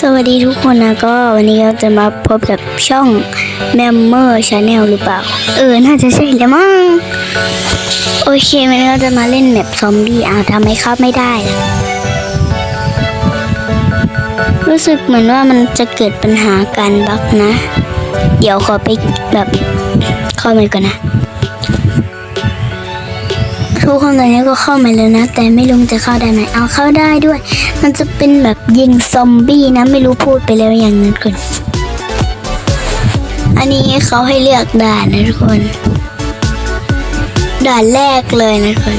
สวัสดีทุกคนนะก็วันนี้เราจะมาพบกับช่องแมมเมอร์ชาแนลหรือเปล่า เออ น่าจะใช่แล้วมั้งโอเควันนี้เราจะมาเล่นแบบซอมบี้อ่าทำไมครับไม่ได้ รู้สึกเหมือนว่ามันจะเกิดปัญหาการบั๊กนะ เดี๋ยวขอไปแบบเข้ามาก่อนนะ ทุกคนตอนนี้ก็เข้ามาแล้วนะ แต่ไม่รู้จะเข้าได้ไหมเอาเข้าได้ด้วย มันจะเป็นแบบยิงซอมบี้นะไม่รู้พูดไปแล้วอย่างนั้นคนอันนี้เขาให้เลือกด่านนะทุกคน ด่านแรกเลยนะทุกคน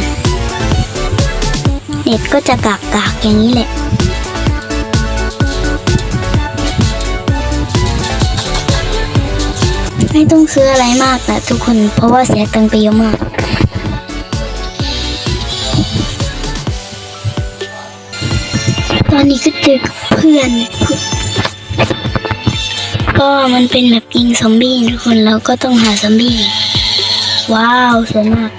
เน็ตก็จะกากกากอย่างนี้แหละไม่ต้องซื้ออะไรมากนะทุกคนเพราะว่าเสียตังค์ไปเยอะมาก ตอนนี้ก็เจอกับเพื่อน ก็มันเป็นแบบยิงซอมบี้ทุกคนเราก็ต้องหาซอมบี้ ว้าวสวยมาก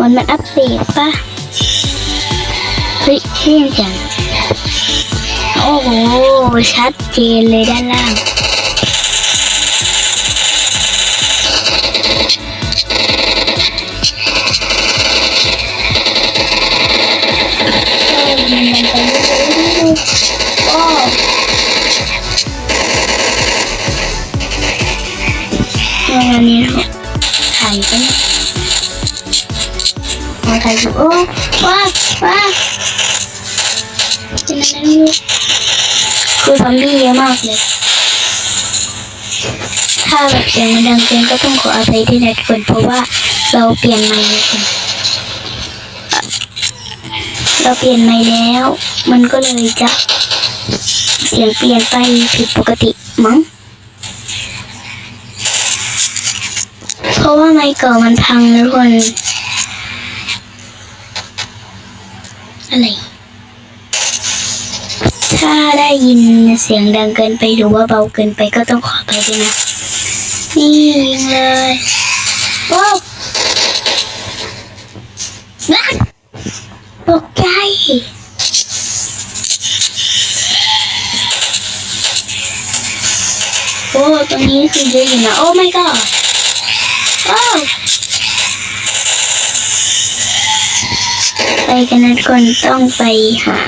มันมาอัปเดตปะเฮ้ยเท่จังโอ้โห ชัดเจนเลยด้านล่าง โอ้วันนี้เราถ่ายกันมาถ่ายดูโอ้ว้าวว้าวเป็นอะไรไม่คือซอมบี้เยอะมากเลย ถ้าแบบเสียงมันดังเกินก็ต้องขออภัยด้วยนะทุกคนเพราะว่าเราเปลี่ยนไมค์ เราเปลี่ยนไมค์แล้ว มันก็เลยจะเสียงเปลี่ยนไปผิดปกติมั้ง เพราะว่าไมค์เก่ามันพังนะทุกคน อะไร ถ้าได้ยินเสียงดังเกินไปหรือว่าเบาเกินไปก็ต้องขอไปด้วยนะ นี่ยิงเลยว้าวนัก ตกใจโอ้ตรงนี้คือเยอะอยู่นะโอ้ my god ว้ไปกันนะทุกคนต้องไปหา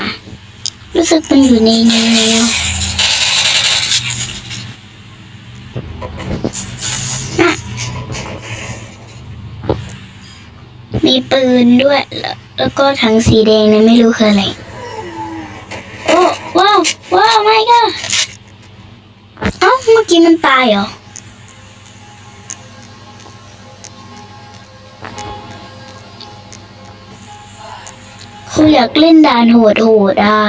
รู้สึกมันอยู่ในนี้แล้วน่ะ มีปืนด้วยแล้วแล้วก็ถังสีแดงนะไม่รู้คืออะไร โอ้ว้าวว้าว my god เอ้าเมื่อกี้มันตายเหรอคืออยากเล่นด่านโหดโหดๆอะ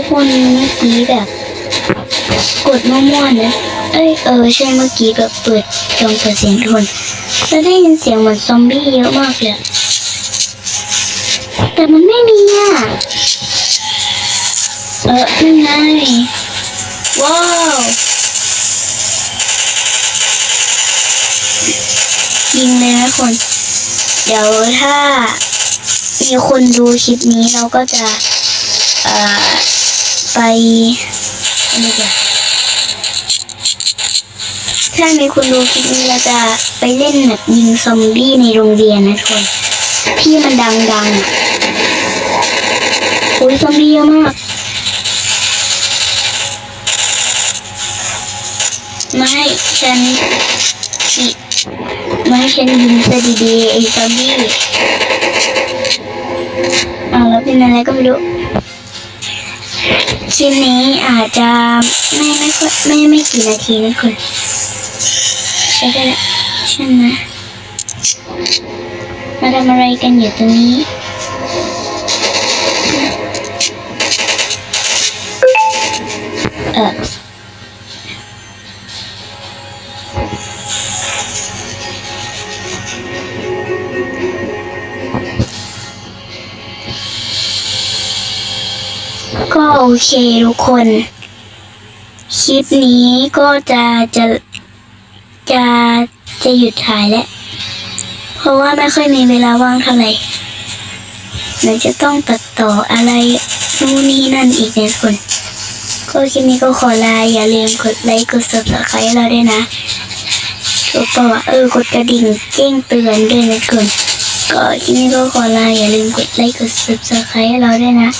ทุกคนเมื่อกี้แบบ กดมั่วๆนะ เอ้ยเออใช่เมื่อกี้แบบเปิดลองเปิดเสียงทุนแล้วได้ยินเสียงเหมือนซอมบี้เยอะมากเลยแต่มันไม่มีอะ เออนั่นไงว้าวยิงเลยนะคน เดี๋ยวถ้ามีคนดูคลิปนี้เราก็จะ เอ่อ อะไรกันถ้ามีคนดูคลิปนี้เราจะไปเล่นแบบยิงซอมบี้ในโรงเรียนนะทุกคนที่มันดังๆอะโอ้ยซอมบี้เยอะมากไม่ให้ฉันฉีไม่ให้ฉันยิงซะดีๆไอ้ซอมบี้อ้าวแล้วเป็นอะไรก็ไม่รู้ คลิปนี้อาจจะไม่ไม่ค่อยไม่ไม่กี่นาทีนะคุณใช่ได้ใช่ไหมมาทำอะไรกันอยู่ตรงนี้ ก็โอเคทุกคน คลิปนี้ก็จะจะจะจะหยุดถ่ายแล้ว เพราะว่าไม่ค่อยมีเวลาว่างเท่าไหร่เดี๋ยวจะต้องตัดต่ออะไรนู่นนี่นั่นอีกเนี่ยคน ก็คลิปนี้ก็ขอลาอย่าลืมกดไลค์กด subscribe เราด้วยนะถูกปะวะเออกดกระดิ่งแจ้งเตือนด้วยนะทุกคนก็คลิปนี้ก็ขอลาอย่าลืมกดไลค์กด subscribe เราด้วยนะ